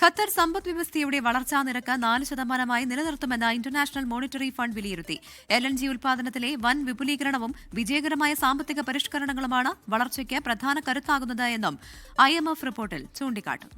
Qatar സമ്പദ് വ്യവസ്ഥയുടെ വളർച്ചാ നിരക്ക് നാല് ശതമാനമായി നിലനിർത്തുമെന്ന് ഇന്റർനാഷണൽ മോണിറ്ററി ഫണ്ട് വിലയിരുത്തി. എൽ എൻ ജി ഉൽപാദനത്തിലെ വൻ വിപുലീകരണവും വിജയകരമായ സാമ്പത്തിക പരിഷ്കരണങ്ങളുമാണ് വളർച്ചയ്ക്ക് പ്രധാന കരുത്താകുന്നത് എന്നും ഐ എം എഫ് റിപ്പോർട്ടിൽ ചൂണ്ടിക്കാട്ടുന്നു.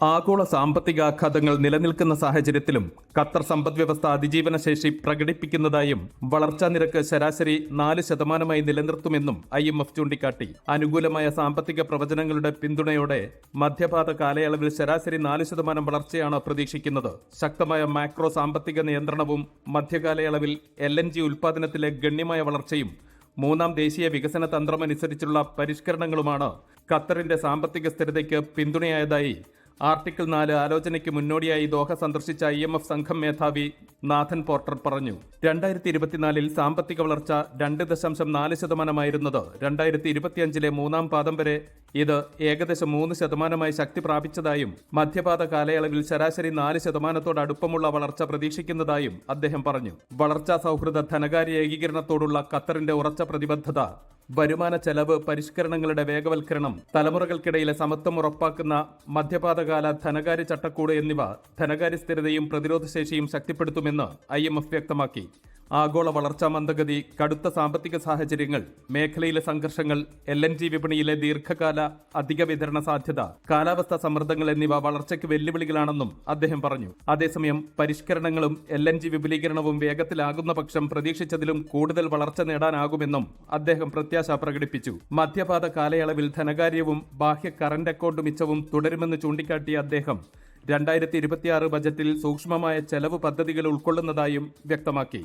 ആഗോള സാമ്പത്തികാഘാതങ്ങൾ നിലനിൽക്കുന്ന സാഹചര്യത്തിലും ഖത്തർ സമ്പദ്വ്യവസ്ഥ അതിജീവന ശേഷി പ്രകടിപ്പിക്കുന്നതായും വളർച്ചാ നിരക്ക് ശരാശരി നാല് ശതമാനമായി നിലനിർത്തുമെന്നും ഐ എം എഫ് ചൂണ്ടിക്കാട്ടി. അനുകൂലമായ സാമ്പത്തിക പ്രവചനങ്ങളുടെ പിന്തുണയോടെ മധ്യപാത കാലയളവിൽ ശരാശരി നാല് ശതമാനം വളർച്ചയാണ് പ്രതീക്ഷിക്കുന്നത്. ശക്തമായ മാക്രോ സാമ്പത്തിക നിയന്ത്രണവും മധ്യകാലയളവിൽ എൽ എൻ ജി ഉൽപാദനത്തിലെ ഗണ്യമായ വളർച്ചയും മൂന്നാം ദേശീയ വികസന തന്ത്രമനുസരിച്ചുള്ള പരിഷ്കരണങ്ങളുമാണ് ഖത്തറിന്റെ സാമ്പത്തിക സ്ഥിരതയ്ക്ക് പിന്തുണയായതായി ആർട്ടിക്കിൾ നാല് ആലോചനയ്ക്ക് മുന്നോടിയായി ദോഹ സന്ദർശിച്ച ഐ എം എഫ് സംഘം മേധാവി നാഥൻ പോർട്ടർ പറഞ്ഞു രണ്ടായിരത്തി ഇരുപത്തിനാലിൽ സാമ്പത്തിക വളർച്ച രണ്ട് ദശാംശം നാല് ശതമാനമായിരുന്നത് രണ്ടായിരത്തി ഇരുപത്തിയഞ്ചിലെ മൂന്നാം പാദം വരെ ഇത് ഏകദേശം മൂന്ന് ശതമാനമായി ശക്തി പ്രാപിച്ചതായും മധ്യപാത കാലയളവിൽ ശരാശരി നാല് ശതമാനത്തോട് അടുപ്പമുള്ള വളർച്ച പ്രതീക്ഷിക്കുന്നതായും അദ്ദേഹം പറഞ്ഞു. വളർച്ചാ സൗഹൃദ ധനകാര്യ ഏകീകരണത്തോടുള്ള ഖത്തറിന്റെ ഉറച്ച പ്രതിബദ്ധത വരുമാന ചെലവ് പരിഷ്കരണങ്ങളുടെ വേഗവൽക്കരണം തലമുറകൾക്കിടയിലെ സമത്വം ഉറപ്പാക്കുന്ന മധ്യപാതകാല ധനകാര്യ ചട്ടക്കൂട് എന്നിവ ധനകാര്യ സ്ഥിരതയും പ്രതിരോധശേഷിയും ശക്തിപ്പെടുത്തുമെന്ന് ഐ വ്യക്തമാക്കി. ആഗോള വളർച്ചാ മന്ദഗതി കടുത്ത സാമ്പത്തിക സാഹചര്യങ്ങൾ മേഖലയിലെ സംഘർഷങ്ങൾ എൽ എൻ ജി വിപണിയിലെ ദീർഘകാല അധിക വിതരണ സാധ്യത കാലാവസ്ഥാ സമ്മർദ്ദങ്ങൾ എന്നിവ വളർച്ചയ്ക്ക് വെല്ലുവിളികളാണെന്നും അദ്ദേഹം പറഞ്ഞു. അതേസമയം പരിഷ്കരണങ്ങളും എൽ എൻ ജി വിപുലീകരണവും വേഗത്തിലാകുന്ന പക്ഷം പ്രതീക്ഷിച്ചതിലും കൂടുതൽ വളർച്ച നേടാനാകുമെന്നും അദ്ദേഹം പ്രത്യാശ പ്രകടിപ്പിച്ചു. മധ്യപാത കാലയളവിൽ ധനകാര്യവും ബാഹ്യ കറന്റ് അക്കൗണ്ട് മിച്ചവും തുടരുമെന്ന് ചൂണ്ടിക്കാട്ടിയ അദ്ദേഹം രണ്ടായിരത്തി ഇരുപത്തിയാറ് ബജറ്റിൽ സൂക്ഷ്മമായ ചെലവ് പദ്ധതികൾ ഉൾക്കൊള്ളുന്നതായും വ്യക്തമാക്കി.